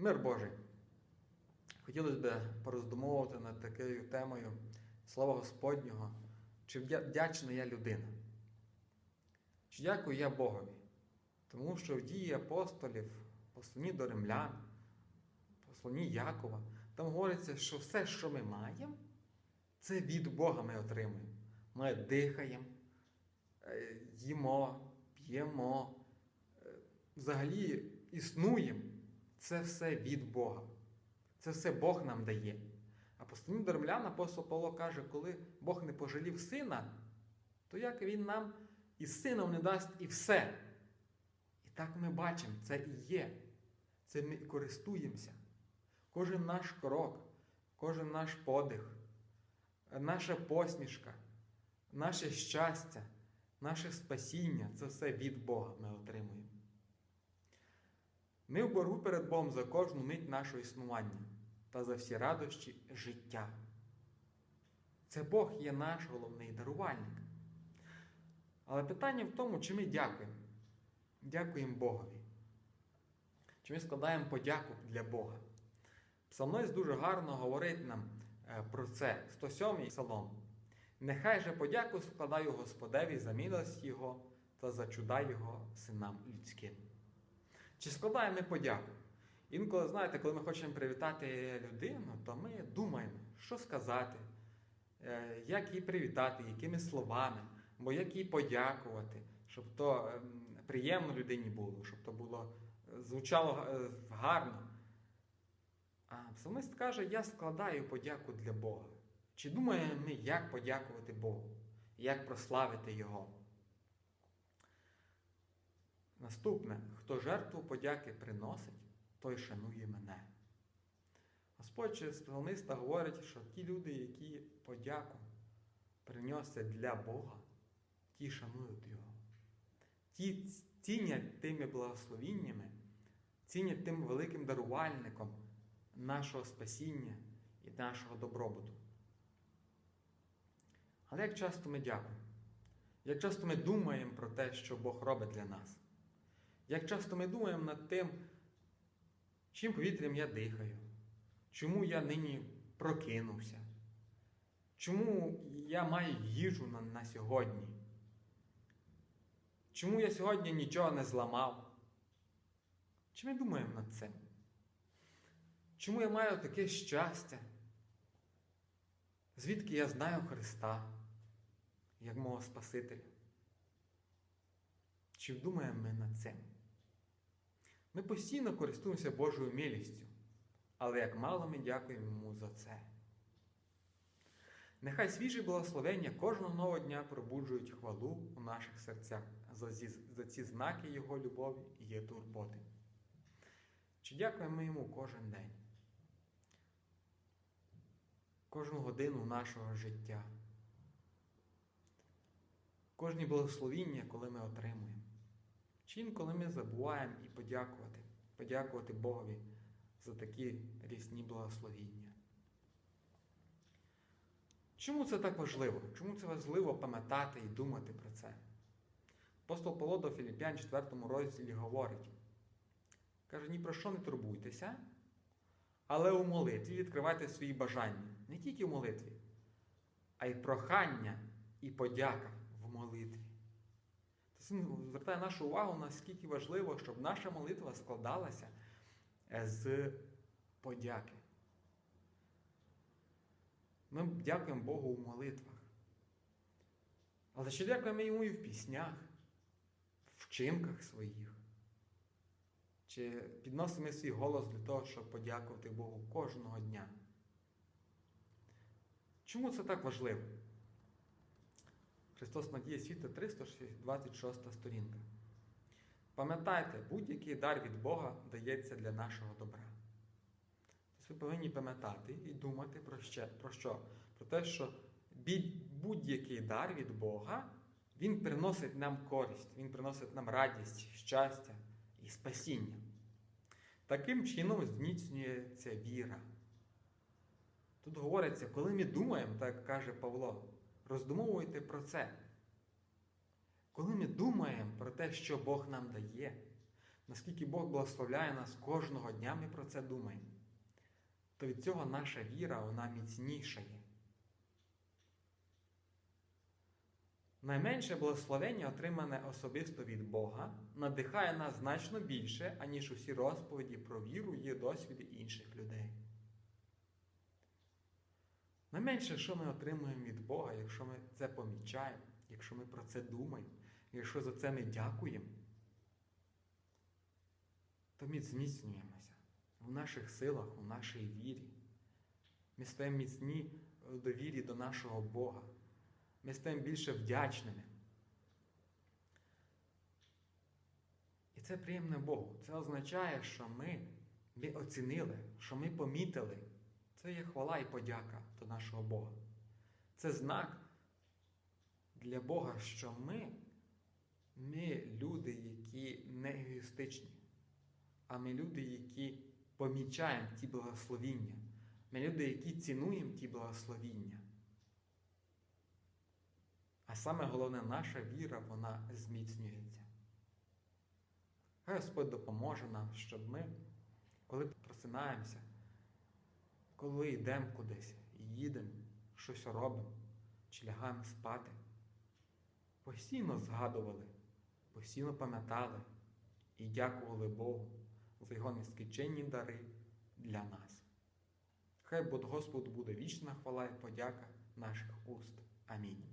Мир Божий. Хотілося б пороздумовувати над такою темою Слова Господнього, чи вдячна я людина? Чи дякую я Богові? Тому що в дії апостолів, послані до римлян, послані Якова, там говориться, що все, що ми маємо, це від Бога ми отримуємо. Ми дихаємо, е, їмо, п'ємо, е, взагалі існуємо. Це все від Бога. Це все Бог нам дає. А послані до римлян апостол Павло каже, коли Бог не пожалів сина, то як він нам із сином не дасть і все. І так ми бачимо, це і є. Це ми і користуємося. Кожен наш крок, кожен наш подих, наша посмішка, наше щастя, наше спасіння це все від Бога ми отримуємо. Ми в боргу перед Богом за кожну мить нашого існування та за всі радощі життя. Це Бог є наш головний дарувальник. Але питання в тому, чи ми дякуємо. Дякуємо Богові. Чи ми складаємо подяку для Бога. Псалмист дуже гарно говорить нам е, про це. 107-й псалом. Нехай же подяку складаю Господеві за милость Його та за чуда Його синам людським. Чи складаємо ми подяку? Інколи, знаєте, коли ми хочемо привітати людину, то ми думаємо, що сказати, е, як її привітати, якими словами, або як їй подякувати, щоб то ем, приємно людині було, щоб то було е, звучало е, гарно. А псалмист каже, я складаю подяку для Бога. Чи думаємо ми, як подякувати Богу, як прославити Його? Наступне, хто жертву подяки приносить, той шанує мене. Господь через псалмиста говорить, що ті люди, які подяку приносять для Бога, ті шанують Його. Ті цінять тими благословіннями, цінять тим великим дарувальником нашого спасіння і нашого добробуту. Але як часто ми дякуємо? Як часто ми думаємо про те, що Бог робить для нас? Як часто ми думаємо над тим, чим повітрям я дихаю, чому я нині прокинувся, чому я маю їжу на, на сьогодні? Чому я сьогодні нічого не зламав? Чи ми думаємо над цим? Чому я маю таке щастя? Звідки я знаю Христа, як мого Спасителя? Чи думаємо ми над цим? Ми постійно користуємося Божою милістю, але як мало ми дякуємо Йому за це. Нехай свіжі благословення кожного нового дня пробуджують хвалу у наших серцях за, зі- за ці знаки Його любові і є турботи. Чи дякуємо йому кожен день, кожну годину нашого життя, кожні благословіння, коли ми отримуємо? Чи інколи ми забуваємо і подякувати, подякувати Богові за такі рісні благословіння? Чому це так важливо? Чому це важливо пам'ятати і думати про це? Апостол Павло до Філіппян 4 розділі говорить: каже, ні про що не турбуйтеся, але у молитві відкривайте свої бажання. Не тільки в молитві, а й прохання і подяка в молитві. Це звертає нашу увагу, наскільки важливо, щоб наша молитва складалася е, з подяки. Ми дякуємо Богу у молитвах. Але ще дякуємо йому і в піснях, вчинках своїх. Чи підносимо свій голос для того, щоб подякувати Богу кожного дня? Чому це так важливо? Христос Надія світу 326 сторінка. Пам'ятайте, будь-який дар від Бога дається для нашого добра. Тобто ви повинні пам'ятати і думати про, ще, про що? Про те, що будь-який дар від Бога, він приносить нам користь, він приносить нам радість, щастя і спасіння. Таким чином зміцнюється віра. Тут говориться, коли ми думаємо, так каже Павло, роздумовуйте про це. Коли ми думаємо про те, що Бог нам дає, наскільки Бог благословляє нас кожного дня, ми про це думаємо, то від цього наша віра вона міцнішає. Найменше благословення, отримане особисто від Бога, надихає нас значно більше, аніж усі розповіді про віру є досвіди інших людей. Найменше, що ми отримуємо від Бога, якщо ми це помічаємо, якщо ми про це думаємо, якщо за це ми дякуємо, то ми зміцнюємося в наших силах, у нашій вірі. Ми стаємо міцні в довірі до нашого Бога. Ми стаємо більше вдячними. І це приємне Богу. Це означає, що ми, ми оцінили, що ми помітили. Це є хвала і подяка до нашого Бога. Це знак для Бога, що ми, ми люди, які не егоїстичні, а ми люди, які помічаємо ті благословіння. Ми люди, які цінуємо ті благословіння. А саме головне, наша віра, вона зміцнюється. Господь допоможе нам, щоб ми, коли просинаємося, коли йдемо кудись, їдемо, щось робимо, чи лягаємо спати, постійно згадували, постійно пам'ятали і дякували Богу за Його нескінченні дари для нас. Хай Бог Господу буде вічна хвала і подяка наших уст. Амінь.